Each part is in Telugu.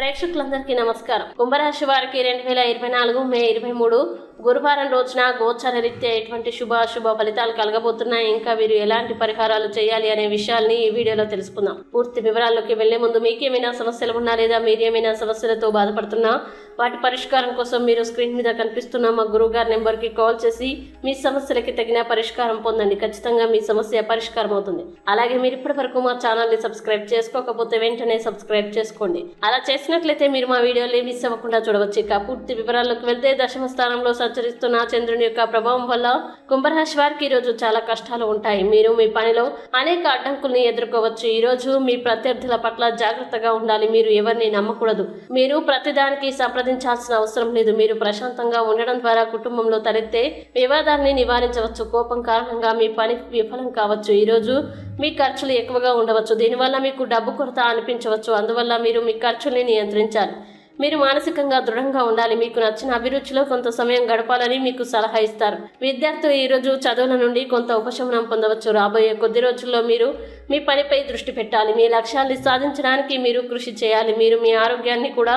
ప్రేక్షకులందరికీ నమస్కారం. కుంభరాశి వారికి రెండు వేల ఇరవై నాలుగు మే ఇరవై మూడు గురువారం రోజున గోచర రీత్యా ఎటువంటి శుభ అశుభ ఫలితాలు కలగబోతున్నాయి? ఇంకా వీరు ఎలాంటి పరిహారాలు చేయాలి అనే విషయాల్ని ఈ వీడియోలో తెలుసుకుందాం. పూర్తి వివరాల్లోకి వెళ్ళే ముందు మీకు ఏమైనా సమస్యలు ఉన్నా లేదా మీరు ఏమైనా సమస్యలతో బాధపడుతున్నా వాటి పరిష్కారం కోసం మీరు స్క్రీన్ మీద కనిపిస్తున్న మా గురువు గారి నెంబర్కి కాల్ చేసి మీ సమస్యలకి తగిన పరిష్కారం పొందండి. ఖచ్చితంగా మీ సమస్య పరిష్కారం అవుతుంది. అలాగే మీరు ఇప్పటి వరకు మా ఛానల్ని సబ్స్క్రైబ్ చేసుకోకపోతే వెంటనే సబ్స్క్రైబ్ చేసుకోండి. అలా చేసినట్లయితే మీరు మా వీడియోలు మిస్ అవ్వకుండా చూడవచ్చు. ఇక పూర్తి వివరాల్లోకి వెళ్తే దశమ స్థానంలో సంచరిస్తున్న చంద్రుని యొక్క ప్రభావం వల్ల కుంభరాశి వారికి ఈ రోజు చాలా కష్టాలు ఉంటాయి. మీరు మీ పనిలో అనేక అడ్డంకుల్ని ఎదుర్కోవచ్చు. ఈరోజు మీ ప్రత్యర్థుల పట్ల జాగ్రత్తగా ఉండాలి. మీరు ఎవరిని నమ్మకూడదు. మీరు ప్రతిదానికి సంప్రదించాల్సిన అవసరం లేదు. మీరు ప్రశాంతంగా ఉండడం ద్వారా కుటుంబంలో తలెత్తే వివాదాన్ని నివారించవచ్చు. కోపం కారణంగా మీ పని విఫలం కావచ్చు. ఈరోజు మీ ఖర్చులు ఎక్కువగా ఉండవచ్చు. దీనివల్ల మీకు డబ్బు కొరత అనిపించవచ్చు. అందువల్ల మీరు మీ ఖర్చుల్ని నియంత్రించాలి. మీరు మానసికంగా దృఢంగా ఉండాలి. మీకు నచ్చిన అభిరుచిలో కొంత సమయం గడపాలని మీకు సలహా ఇస్తారు. విద్యార్థులు ఈరోజు చదువుల నుండి కొంత ఉపశమనం పొందవచ్చు. రాబోయే కొద్ది రోజుల్లో మీరు మీ పనిపై దృష్టి పెట్టాలి. మీ లక్ష్యాన్ని సాధించడానికి మీరు కృషి చేయాలి. మీరు మీ ఆరోగ్యాన్ని కూడా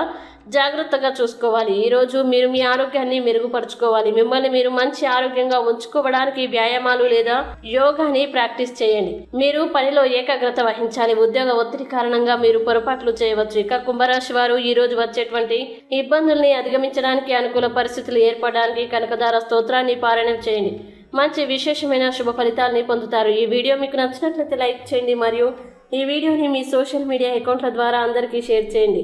జాగ్రత్తగా చూసుకోవాలి. ఈరోజు మీరు మీ ఆరోగ్యాన్ని మెరుగుపరుచుకోవాలి. మిమ్మల్ని మీరు మంచి ఆరోగ్యంగా ఉంచుకోవడానికి వ్యాయామాలు లేదా యోగాని ప్రాక్టీస్ చేయండి. మీరు పనిలో ఏకాగ్రత వహించాలి. ఉద్యోగ ఒత్తిడి కారణంగా మీరు పొరపాట్లు చేయవచ్చు. ఇక కుంభరాశి వారు ఈ రోజు వచ్చేటువంటి ఇబ్బందుల్ని అధిగమించడానికి అనుకూల పరిస్థితులు ఏర్పడడానికి కనకదార స్తోత్రాన్ని పారాయణం చేయండి. మంచి విశేషమైన శుభ ఫలితాలని పొందుతారు. ఈ వీడియో మీకు నచ్చినట్లయితే లైక్ చేయండి మరియు ఈ వీడియోని మీ సోషల్ మీడియా అకౌంట్ల ద్వారా అందరికీ షేర్ చేయండి.